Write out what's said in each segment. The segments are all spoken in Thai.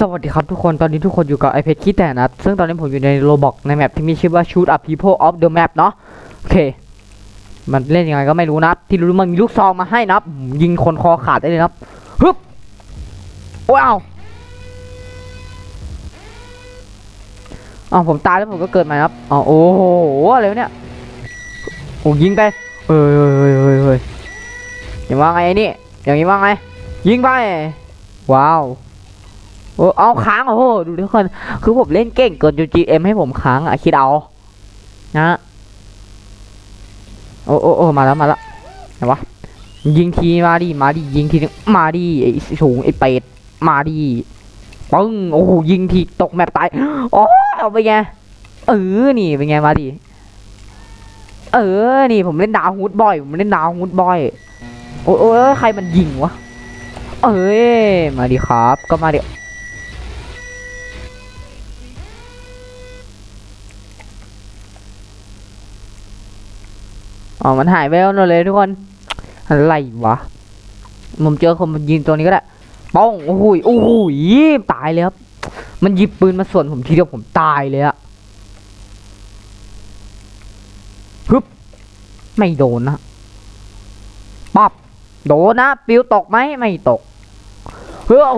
สวัสดีครับทุกคนตอนนี้ทุกคนอยู่กับ iPad คิดแต่นะครับ ซึ่งตอนนี้ผมอยู่ในโรบอกในแมปที่มีชื่อว่า Shoot Up People of the Map เนาะโอเค มันเล่นยังไงก็ไม่รู้นับที่รู้มันมีลูกซองมาให้นับยิงคนคอขาดได้เลยนับฮึบว้าวอ้าวผมตายแล้วผมก็เกิดใหม่นะครับอ๋อโอ้โหอะไรเนี่ยโอ้ยิงไปเอ้ยเอ้ยเอ้ยเอ้ยเอ้ยอย่างว่าไงไอ้นี่อย่างนี้ว่าไงยิงไปว้าว โอ้เอาค้างโอ้โหดูทุกคน คือผมเล่นเก่งเกินจน GM ให้ผมค้างอะคิดเอา นะโอ้โอ้โอ้มาแล้วมาแล้วไหนวะยิงทีมาดิมาดิยิงทีนึงมาดิไอ้สูงไอ้เป็ดมาดิปึ้งโอ้โหยิงทีตกแมปตายโอ้เอาไปไงเออนี่เป็นไงมาดิเออนี่ผมเล่นดาวฮูดบ่อยผมเล่นดาวฮูดบ่อยโอ้โอ้ยใครมันยิงวะเอ้ยมาดิครับก็มาดิ อ๋อ มันหายไปแล้วเลยทุกคน อะไรวะ ผมเจอคนมันยิงตัวนี้ก็ได้ป้องโอ้โหยโอ้โหยตายเลยครับ มันหยิบปืนมาส่วนผมทีเดียวผมตายเลยอะฮึบ ไม่โดนนะปับโดนนะ ปิวตกไหมไม่ตก เฮ้ยเอา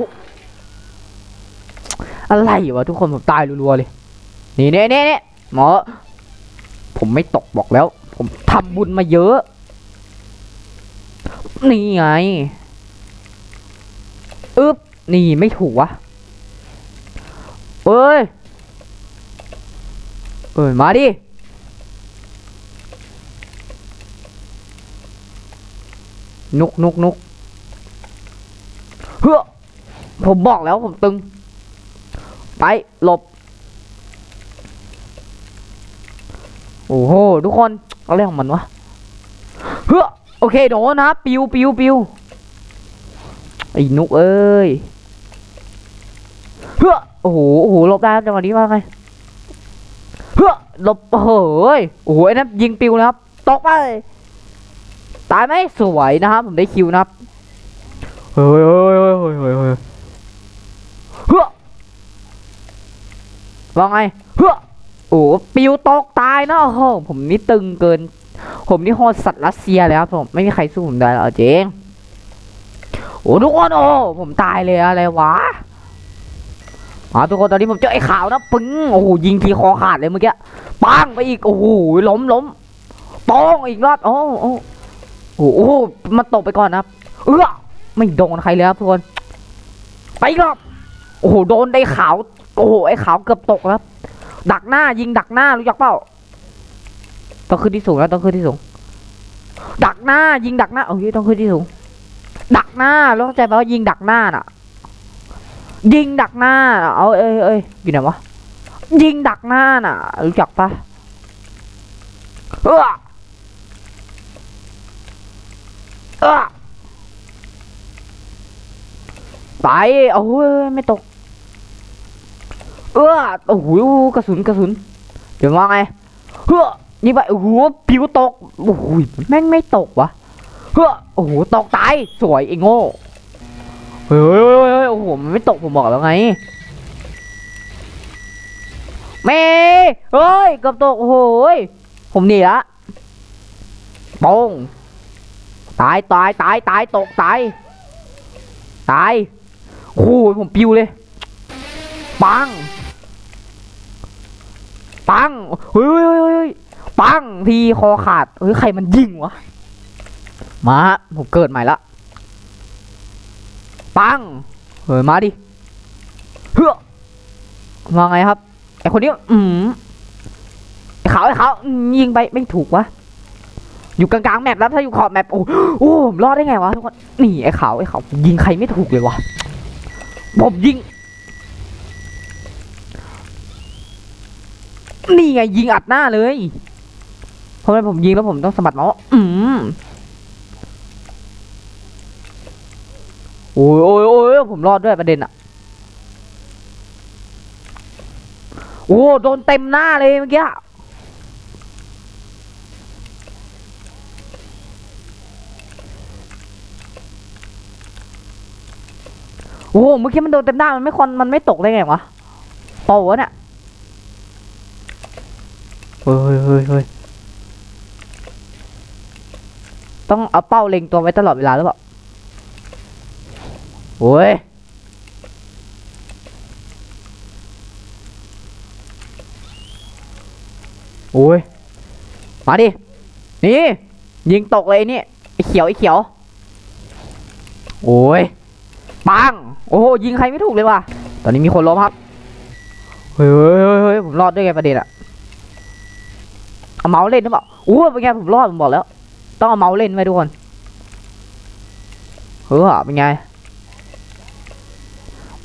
อะไรวะทุกคนผมตายรัวๆเลย นี่เน้เนี่ยเนี่ยหมอ ผมไม่ตกบอกแล้ว ผมทำบุญมาเยอะ นี่ไงอึ๊บนี่ไม่ถูกวะเอ้ยเอ้ย มาดิ นุกนุกนุกเฮ้อผมบอกแล้วผมตึง ไป หลบ โอ้โห ทุกคน อะไรของมันวะเฮ้อโอเคโดนนะปิวปิวปิวไอ้นุกเอ้ยเฮ้อโอ้โหโอ้โหหลบได้จังหวะนี้ว่าไงเฮ้อหลบโอ้ยโอ้โหไอ้นั่นยิงปิวนะครับตกไปตายไหมสวยนะครับผมได้คิวนะครับเฮ้ยเฮ้ยเฮ้ยเฮ้ยเฮ้ยเฮ้ยเฮ้อว่าไงเฮ้อ โอ้ปิวตกตายเนอะโอ้โหผมนี่ตึงเกิน ผมนี่โหดสัตว์รัสเซียเลยครับผมไม่มีใครสู้ผมได้หรอกเจ๊งโอ้ทุกคนโอ้ผมตายเลยอะไรวะอ๋อทุกคนตอนนี้ผมเจอไอ้ขาวนะปึ้งโอ้โหยิงทีคอขาดเลยเมื่อกี้ปังไปอีกโอ้โหล้มล้มป้งอีกรอบโอ้โอ้โอ้โหมันตกไปก่อนนะเออไม่โดนใครเลยครับทุกคนไปอีกรอบโอ้โหโดนไอ้ขาวโอ้โหไอ้ขาวเกือบตกแล้วครับ ดักหน้ายิงดักหน้ารู้จักเปล่าต้องขึ้นที่สูงแล้วต้องขึ้นที่สูง ดักหน้า ยิงดักหน้าโอ้ยต้องขึ้นที่สูง ดักหน้าแล้วเข้าใจป่ะว่ายิงดักหน้าน่ะ ยิงดักหน้าน่ะเอาเอ้ยเอ้ยอยู่ไหนวะยิงดักหน้าน่ะ รู้จักปะเออเออไปเอาเว้ยไม่ตก เออโอ้โหกระสุนกระสุน เดี๋ยวว่าไงเฮ้อนี่ไปโอ้โหผิวตกโอ้โหแม่งไม่ตกวะเฮ้อโอ้โหตกตายสวยไอ้โง่เฮ้ยเฮ้ยเฮ้ยโอ้โหมันไม่ตกผมบอกแล้วไงแม่เฮ้ยกือบตกโอ้โหผมหนีละปงตายตายตายตายตกตายตายโอ้โหผมปิวเลยปัง ปังเฮ้ยปังทีคอขาดเฮ้ยใครมันยิงวะมาผมเกิดใหม่ละปังเฮ้ยมาดิเฮ้อมาไงครับไอคนนี้อืมไอขาวไอขาวยิงไปไม่ถูกวะอยู่กลางๆแมปแล้วถ้าอยู่ขอบแมปโอ้โอ้ผมรอดได้ไงวะทุกคนนี่ไอขาวไอขาวยิงใครไม่ถูกเลยวะผมยิง นี่ไงยิงอัดหน้าเลย เพราะฉะนั้นผมยิงแล้วผมต้องสะบัดเมาส์อืมโอ้ยโอ้ยโอ้ยผมรอดด้วยประเด็นอะโอ้โดนเต็มหน้าเลยเมื่อกี้โอ้เมื่อกี้มันโดนเต็มหน้ามันไม่คอนมันไม่ตกได้ไงวะโปวะเนี่ย ฮ้ยเฮ้ยเฮ้ยต้องเอาเป้าเล็งตัวไว้ตลอดเวลาหรือเปล่าโอ้ยโอ้ย มาดิ นี่ ยิงตกเลยนี่ไอ้เขียวไอ้เขียว โอ้ย ปัง โอ้โหยิงใครไม่ถูกเลยว่ะ ตอนนี้มีคนล้มครับ เฮ้ยเฮ้ยเฮ้ยเฮ้ยผมรอดด้วยไงประเด็นอะ เอาเมาส์เล่นหรือเปล่าอู้เป็นไงผมรอดผมบอกแล้ว ต้องเอาเมาส์เล่นไว้ทุกคนเฮ้ยเป็นไง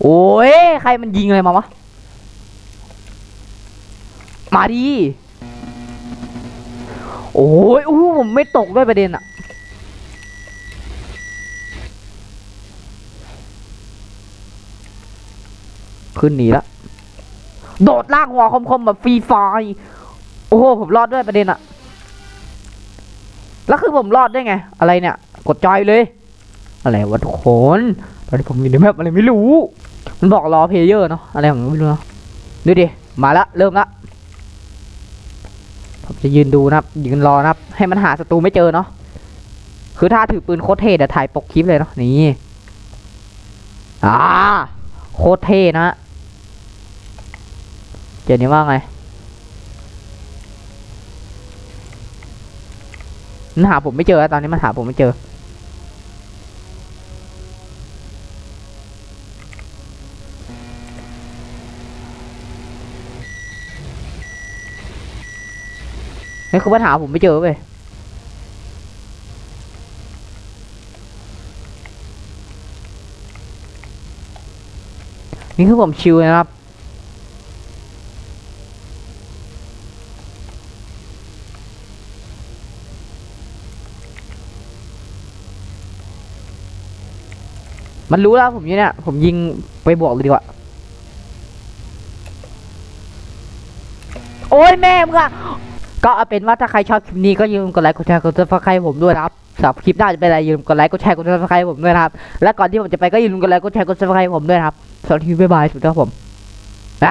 โอ้ยใครมันยิงอะไรมาวะ มาดิโอ้ยอู้ผมไม่ตกด้วยประเด็นอะขึ้นหนีละ โดดลากหัวคมๆแบบฟรีไฟ อ้โหผมรอดด้วยประเด็นอะแล้วคือผมรอดได้ไง อะไรเนี่ย กดจอยเลย อะไรวะทุกคนตอนนี้ผมอยู่ในแมปอะไรไม่รู้ มันบอกรอเพลเยอร์เนาะอะไรของมันไม่รู้เนาะดูดิมาละเริ่มละผมจะยืนดูนะครับยืนรอนะครับ ให้มันหาศัตรูไม่เจอเนาะคือถ้าถือปืนโคตรเท่เดี๋ยวถ่ายปกคลิปเลยเนาะนี่อ่าโคตรเท่นะฮะเจนนี้ว่าไง มันหาผมไม่เจอตอนนี้มันหาผมไม่เจอ นี่คือปัญหาผมไม่เจอเว้ยนี่คือผมชิวนะครับ มันรู้แล้วผมอยู่เนี่ย ผมยิงไปบวกเลยดีกว่า โอ้ยแม่มึงอะก็เอาเป็นว่าถ้าใครชอบคลิปนี้ก็อย่าลืมกดไลค์กดแชร์กดซับสไครต์ผมด้วยนะครับสำหรับคลิปหน้าจะเป็นอะไรอย่าลืมกดไลค์กดแชร์กดซับสไครต์ผมด้วยนะครับ และก่อนที่ผมจะไปก็อย่าลืมกดไลค์กดแชร์กดซับสไครต์ผมด้วยนะครับสวัสดีบ๊ายบายสุดท้ายผมไป